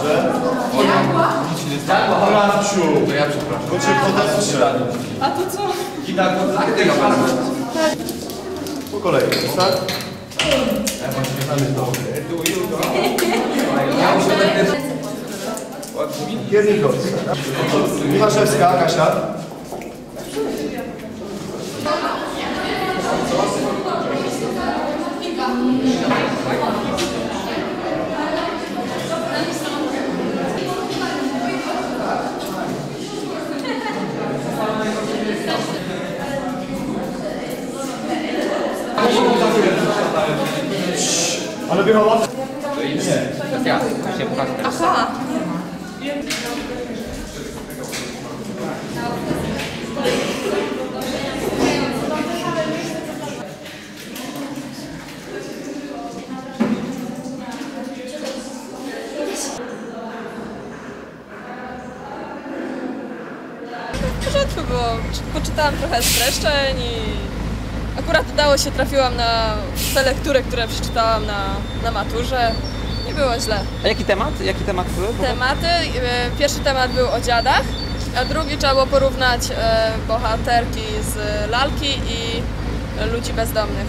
Dobrze. Krawciu. To ja przepraszam. Bo cię. A to co? Kida, tak tego bardzo. Po kolei, tak? Ja muszę będę... Jednym krokiem. Michaszewska, Kasia. Ale wychowała To jest... Ja, się. Aha. W porządku było. Czy- Poczytałam trochę streszczeń i akurat udało się, trafiłam na te lektury, które przeczytałam na, na maturze. Nie było źle. A jaki temat? Jaki temat był? Tematy. e, Pierwszy temat był o dziadach, a drugi trzeba było porównać e, bohaterki z lalki i ludzi bezdomnych.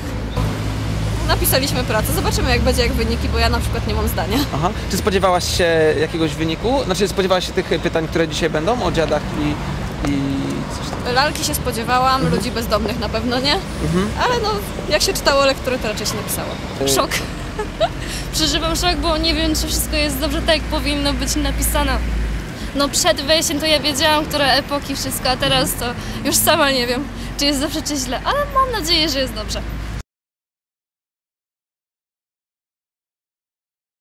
Napisaliśmy pracę. Zobaczymy jak będzie jak wyniki, bo ja na przykład nie mam zdania. Aha. Czy spodziewałaś się jakiegoś wyniku? Znaczy spodziewałaś się tych pytań, które dzisiaj będą o dziadach i, i Lalki się spodziewałam, ludzi bezdomnych na pewno nie, ale no jak się czytało lektury, to raczej się napisało. Szok. Przeżywam szok, bo nie wiem, czy wszystko jest dobrze tak, jak powinno być napisane. No przed wejściem to ja wiedziałam, które epoki, wszystko, a teraz to już sama nie wiem, czy jest dobrze, czy źle, ale mam nadzieję, że jest dobrze.